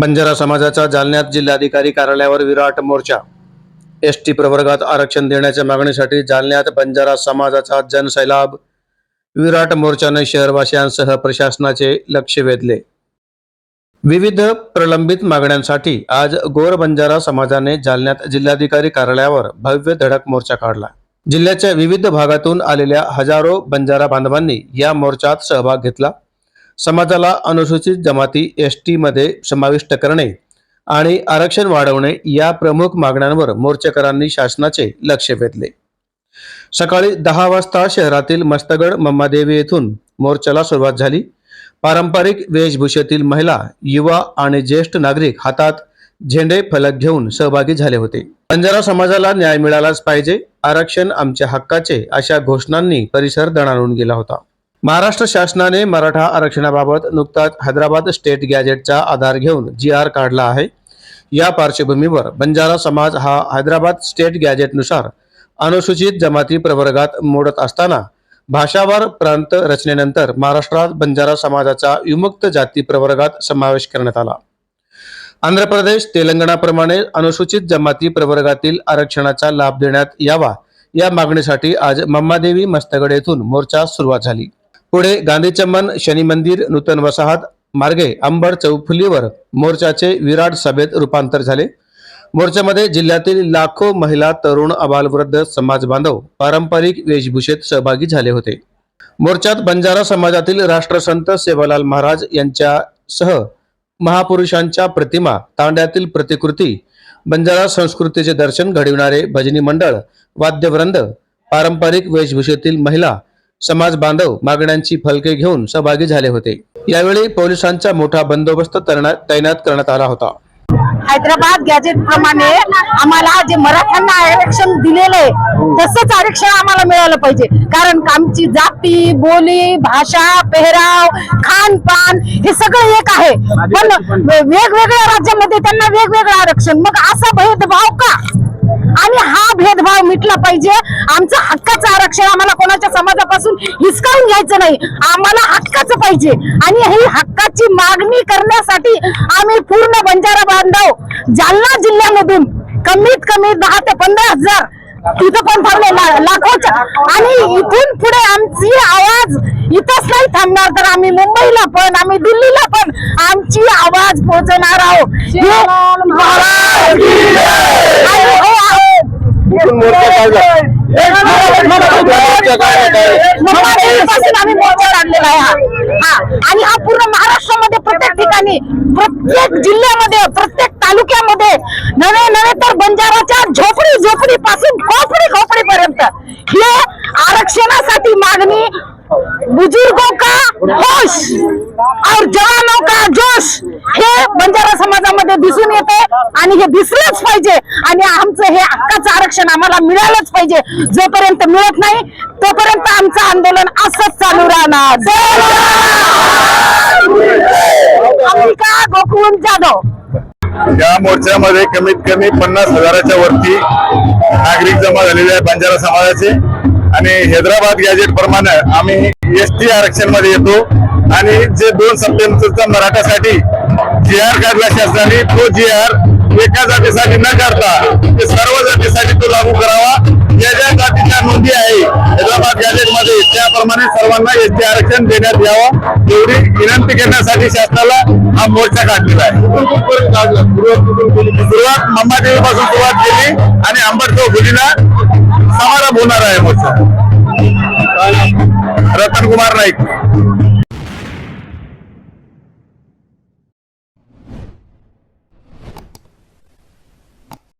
बंजारा समाजाचा जालन्यात जिल्हाधिकारी कार्यालयावर विराट मोर्चा. एस टी प्रवर्गात आरक्षण देण्याच्या मागणीसाठी जालन्यात बंजारा समाजाचा जनसैलाब विराट मोर्चाने शहरवासियांसह प्रशासनाचे लक्ष वेधले. विविध प्रलंबित मागण्यांसाठी आज गोर बंजारा समाजाने जालन्यात जिल्हाधिकारी कार्यालयावर भव्य धडक मोर्चा काढला. जिल्ह्याच्या विविध भागातून आलेल्या हजारो बंजारा बांधवांनी या मोर्चात सहभाग घेतला. समाजाला अनुसूचित जमाती एस टीमध्ये समाविष्ट करणे आणि आरक्षण वाढवणे या प्रमुख मागण्यांवर मोर्चेकरांनी शासनाचे लक्ष वेधले. सकाळी दहा वाजता शहरातील मस्तगड मम्मादेवी येथून मोर्चाला सुरुवात झाली. पारंपरिक वेशभूषेतील महिला युवा आणि ज्येष्ठ नागरिक हातात झेंडे फलक घेऊन सहभागी झाले होते. बंजारा समाजाला न्याय मिळालाच पाहिजे. आरक्षण आमच्या हक्काचे अशा घोषणांनी परिसर दणाणून गेला होता. महाराष्ट्र शासनाने मराठा आरक्षणाबाबत नुकताच हैदराबाद स्टेट गॅजेटचा आधार घेऊन जी आर काढला आहे. या पार्श्वभूमीवर बंजारा समाज हा हैदराबाद स्टेट गॅजेटनुसार अनुसूचित जमाती प्रवर्गात मोडत असताना भाषावार प्रांत रचनेनंतर महाराष्ट्रात बंजारा समाजाचा विमुक्त जाती प्रवर्गात समावेश करण्यात आला. आंध्र प्रदेश तेलंगणाप्रमाणे अनुसूचित जमाती प्रवर्गातील आरक्षणाचा लाभ देण्यात यावा या मागणीसाठी आज मम्मादेवी मस्तगड येथून मोर्चा सुरुवात झाली. पुढे गांधी चमन शनी मंदिर नूतन वसाहत मार्गे अंबड चौफुलीवर मोर्चाचे विराट सभेत रूपांतर झाले. मोर्चामध्ये जिल्ह्यातील लाखो महिला तरुण अबालवृद्ध समाज बांधव पारंपरिक वेशभूषेत सहभागी झाले होते. मोर्चात बंजारा समाजातील राष्ट्रसंत सेवालाल महाराज यांच्यासह महापुरुषांच्या प्रतिमा तांड्यातील प्रतिकृती बंजारा संस्कृतीचे दर्शन घडविणारे भजनी मंडळ वाद्यवृंद पारंपरिक वेशभूषेतील महिला समाज बांधव मागण्यांची फलके घेऊन सहभागी झाले होते. यावेळी पोलिसांचा मोठा बंदोबस्त तैनात करण्यात आला होता. हैदराबाद गॅजेट प्रमाणे आम्हाला जे मराठ्यांना आरक्षण दिलेलं आहे तसंच आरक्षण आम्हाला मिळालं पाहिजे. कारण आमची जाती बोली भाषा पेहराव खानपान हे सगळं एक आहे. पण वेगवेगळ्या राज्यामध्ये त्यांना वेगवेगळं आरक्षण. मग असा भेदभाव का? आणि हा भेदभाव मिटला पाहिजे. आमचं हक्काचं आरक्षण आम्हाला कोणाच्या समाजापासून हिसकावून घ्यायचं नाही. आम्हाला हक्काचं पाहिजे. आणि ही हक्काची मागणी करण्यासाठी आम्ही पूर्ण बंजारा बांधव जालना जिल्ह्यामधून कमीत कमी दहा ते पंधरा हजार तिथं पण थांबले लाखोच्या आणि इथून पुढे आमची आवाज इथंच नाही थांबणार तर आम्ही मुंबईला पण आम्ही दिल्लीला पण आमची आवाज पोहोचणार आहोत हे महाराज की जय! आणि हो, आम्ही मोर्चा काढलेला आहे हा. हा. आणि हा पूर्ण महाराष्ट्रामध्ये प्रत्येक ठिकाणी प्रत्येक जिल्ह्यामध्ये प्रत्येक तालुक्यामध्ये नवे नवे तर बंजाराच्या झोपडी झोपडी पासून खोपडी खोपडी पर्यंत हे आरक्षणासाठी मागणी बुजुर्गों का होश और जवानों का जोश हे बंजारा समाजामध्ये दिसून येते आणि हे दिसलंच पाहिजे आणि आमचं हे हक्काचं आरक्षण आम्हाला मिळालंच पाहिजे. जोपर्यंत मिळत नाही तोपर्यंत आमचं आंदोलन असंच चालू राहणार. अंबिका गोकुळ जाधव. या मोर्चामध्ये कमीत कमी पन्नास हजाराच्या वरती नागरिक जमा झालेले आहे बंजारा समाजाचे. आणि हैदराबाद गॅजेट प्रमाणे आम्ही एस टी आरक्षणमध्ये येतो. आणि जे दोन सप्टेंबरचा मराठासाठी जी आर काढला शासनाने तो जी आर एका जातीसाठी न करता ते सर्व जातीसाठी तो लागू करावा. ज्या ज्या जातीच्या नोंदी आहे हैदराबाद गॅजेटमध्ये त्याप्रमाणे सर्वांना एस टी आरक्षण देण्यात यावं. एवढी विनंती करण्यासाठी शासनाला हा मोर्चा काढलेला आहे. सुरुवात मम्मादेवी पासून सुरुवात केली आणि अंबड चौफुलीला समारोप होणार आहे मोठा रतन कुमार नाईक.